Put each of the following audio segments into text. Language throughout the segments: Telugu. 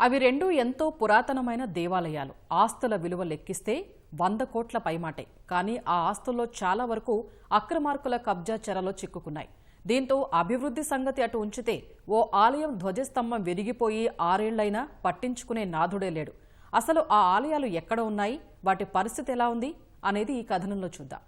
అవి రెండు ఎంతో పురాతనమైన దేవాలయాలు. ఆస్తుల విలువ లెక్కిస్తే వంద కోట్ల పైమాటే. కానీ ఆ ఆస్తుల్లో చాలా వరకు అక్రమార్కుల కబ్జా చెరలో చిక్కుకున్నాయి. దీంతో అభివృద్ధి సంగతి అటు ఉంచితే ఓ ఆలయం ధ్వజస్తంభం విరిగిపోయి ఆరేళ్ళైనా పట్టించుకునే నాథుడే లేడు. అసలు ఆ ఆలయాలు ఎక్కడ ఉన్నాయి? వాటి పరిస్థితి ఎలా ఉంది? అనేది ఈ కథనంలో చూద్దాం.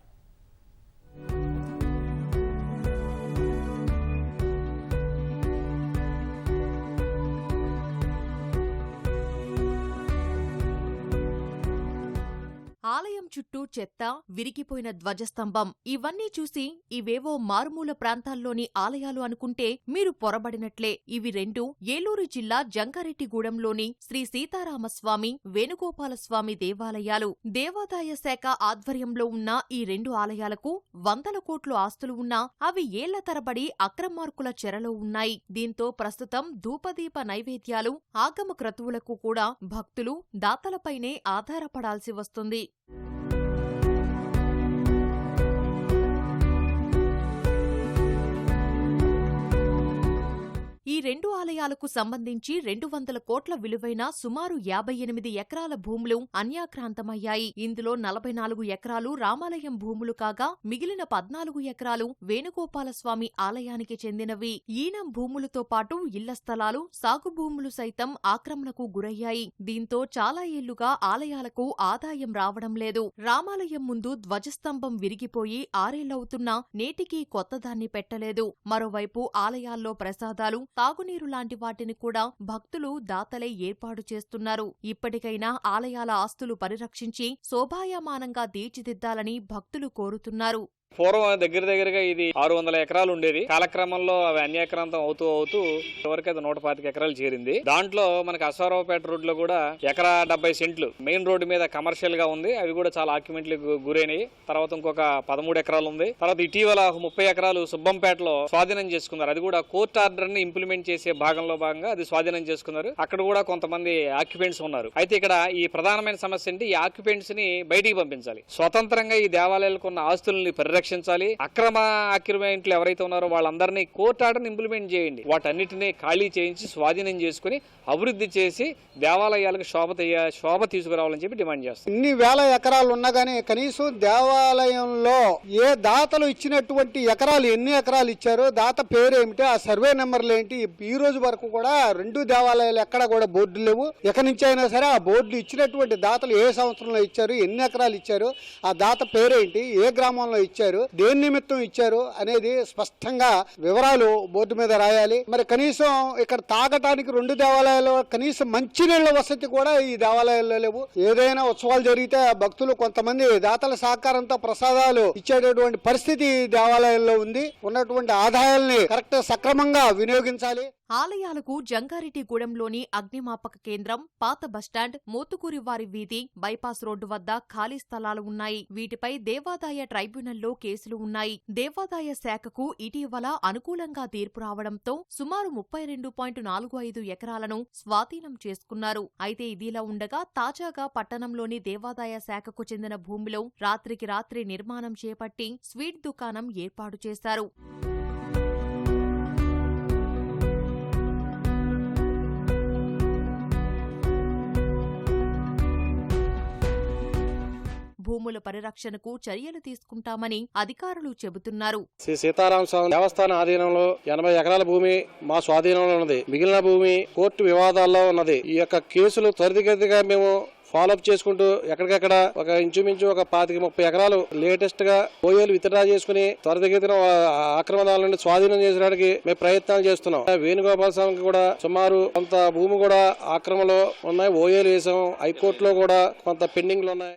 చుట్టూ చెత్త విరిగిపోయిన ధ్వజస్తంభం. ఇవన్నీ చూసి ఇవేవో మారుమూల ప్రాంతాల్లోని ఆలయాలు అనుకుంటే మీరు పొరబడినట్లే. ఇవి రెండు ఏలూరు జిల్లా జంగారెడ్డిగూడెంలోని శ్రీ సీతారామస్వామి వేణుగోపాలస్వామి దేవాలయాలు. దేవాదాయ శాఖ ఆధ్వర్యంలో ఉన్న ఈ రెండు ఆలయాలకు వందల కోట్లు ఆస్తులు ఉన్నా అవి ఏళ్ళ తరబడి అక్రమార్కుల చెరలో ఉన్నాయి. దీంతో ప్రస్తుతం ధూపదీప నైవేద్యాలు ఆగమ క్రతువులకు కూడా భక్తులు దాతలపైనే ఆధారపడాల్సి వస్తుంది. ఈ రెండు ఆలయాలకు సంబంధించి రెండు వందల కోట్ల విలువైన సుమారు యాభై ఎనిమిది ఎకరాల భూములు అన్యాక్రాంతమయ్యాయి. ఇందులో నలభై నాలుగు ఎకరాలు రామాలయం భూములు కాగా మిగిలిన పద్నాలుగు ఎకరాలు వేణుగోపాలస్వామి ఆలయానికి చెందినవి. ఈనం భూములతో పాటు ఇళ్ళ స్థలాలు సాగు భూములు సైతం ఆక్రమణకు గురయ్యాయి. దీంతో చాలా ఏళ్ళుగా ఆలయాలకు ఆదాయం రావడం లేదు. రామాలయం ముందు ధ్వజస్తంభం విరిగిపోయి ఆరేళ్ళవుతున్నా నేటికీ కొత్తదాన్ని పెట్టలేదు. మరోవైపు ఆలయాల్లో ప్రసాదాలు తాగునీరు లాంటి వాటిని కూడా భక్తులు దాతలై ఏర్పాటు చేస్తున్నారు. ఇప్పటికైనా ఆలయాల ఆస్తులు పరిరక్షించి శోభాయమానంగా తీర్చిదిద్దాలని భక్తులు కోరుతున్నారు. పూర్వం దగ్గర దగ్గరగా ఇది ఆరు వందల ఎకరాలు ఉండేది. కాలక్రమంలో అవి అన్యాక్రాంతం అవుతూ అవుతూ వరకు అది నూట పాతిక ఎకరాలు చేరింది. దాంట్లో మనకి అశ్వారావుపేట రోడ్లో కూడా ఎకరా డెబ్బై సెంట్లు మెయిన్ రోడ్డు మీద కమర్షియల్గా ఉంది. అవి కూడా చాలా ఆక్యుమెంట్లు గురైనాయి. తర్వాత ఇంకొక పదమూడు ఎకరాలు ఉంది. తర్వాత ఇటీవల ముప్పై ఎకరాలు సుబ్బంపేటలో స్వాధీనం చేసుకున్నారు. అది కూడా కోర్ట్ ఆర్డర్ని ఇంప్లిమెంట్ చేసే భాగంలో భాగంగా అది స్వాధీనం చేసుకున్నారు. అక్కడ కూడా కొంతమంది ఆక్యుపెంట్స్ ఉన్నారు. అయితే ఇక్కడ ఈ ప్రధానమైన సమస్య ఏంటి? ఈ ఆక్యుపెంట్స్ని బయటికి పంపించాలి. స్వతంత్రంగా ఈ దేవాలయాలకు ఉన్న ఆస్తుల్ని పరిరక్షించాలి అక్రమ ఆక్యుమెంట్లు ఎవరైతే ఉన్నారో వాళ్ళందరినీ కోర్టు ఆర్డర్ని ఇంప్లిమెంట్ చేయండి. వాటన్నిటిని ఖాళీ చేయించి స్వాధీనం చేసుకుని అభివృద్ధి చేసి దేవాలయాలకు శోభ శోభ తీసుకురావాలని చెప్పి డిమాండ్ చేస్తాం. ఇన్ని వేల ఎకరాలు ఉన్నా కానీ కనీసం దేవాలయంలో ఏ దాతలు ఇచ్చినటువంటి ఎకరాలు ఎన్ని ఎకరాలు ఇచ్చారో దాత పేరు ఏమిటి ఆ సర్వే నెంబర్లు ఏంటి ఈ రోజు వరకు కూడా రెండు దేవాలయాలు ఎక్కడ కూడా బోర్డులు లేవు. ఎక్కడి నుంచి అయినా సరే ఆ బోర్డులు ఇచ్చినటువంటి దాతలు ఏ సంవత్సరంలో ఇచ్చారు ఎన్ని ఎకరాలు ఇచ్చారు ఆ దాత పేరేంటి ఏ గ్రామంలో ఇచ్చారు దేని నిమిత్తం ఇచ్చారు? అనేది స్పష్టంగా వివరాలు బోర్డు మీద రాయాలి. మరి కనీసం ఇక్కడ తాగటానికి రెండు దేవాలయాల్లో కనీసం మంచినీళ్ళ వసతి కూడా ఈ దేవాలయాల్లో లేవు. ఏదైనా ఉత్సవాలు జరిగితే భక్తులు కొంతమంది దాతల సహకారంతో ప్రసాదాలు ఇచ్చేటటువంటి పరిస్థితి దేవాలయాల్లో ఉంది. ఉన్నటువంటి ఆదాయాల్ని కరెక్ట్ సక్రమంగా వినియోగించాలి. ఆలయాలకు జంగారెడ్డిగూడెంలోని అగ్నిమాపక కేంద్రం పాత బస్టాండ్ మోతుకూరివారి వీధి బైపాస్ రోడ్డు వద్ద ఖాళీ స్థలాలు ఉన్నాయి. వీటిపై దేవాదాయ ట్రైబ్యునల్లో కేసులు ఉన్నాయి. దేవాదాయ శాఖకు ఇటీవల అనుకూలంగా తీర్పు రావడంతో సుమారు ముప్పై రెండు పాయింట్ నాలుగు ఐదు ఎకరాలను స్వాధీనం చేసుకున్నారు. అయితే ఇదిలా ఉండగా తాజాగా పట్టణంలోని దేవాదాయ శాఖకు చెందిన భూమిలో రాత్రికి రాత్రి నిర్మాణం చేపట్టి స్వీట్ దుకాణం ఏర్పాటు చేశారు. భూముల పరిరక్షణకు చర్యలు తీసుకుంటామని అధికారులు చెబుతున్నారు. శ్రీ సీతారామ స్వామి దేవస్థాన ఆధీనంలో ఎనభై ఎకరాల భూమి మా స్వాధీనంలో ఉన్నది. మిగిలిన భూమి కోర్టు వివాదాల్లో ఉన్నది. ఈ యొక్క కేసులు త్వరితగతిగా మేము ఫాలోఅప్ చేసుకుంటూ ఎక్కడికక్కడ ఒక ఇంచుమించు ఒక పాతిక ముప్పై ఎకరాలు లేటెస్ట్గా ఓయోలు విత్డ్రా చేసుకుని త్వరితగతిన ఆక్రమణాల నుండి స్వాధీనం చేసడానికి మేము ప్రయత్నాలు చేస్తున్నాం. వేణుగోపాల స్వామికి కూడా సుమారు కొంత భూమి కూడా ఆక్రమలో ఉన్నాయి. ఓయోలు వేసాం. హైకోర్టులో కూడా కొంత పెండింగ్లు ఉన్నాయి.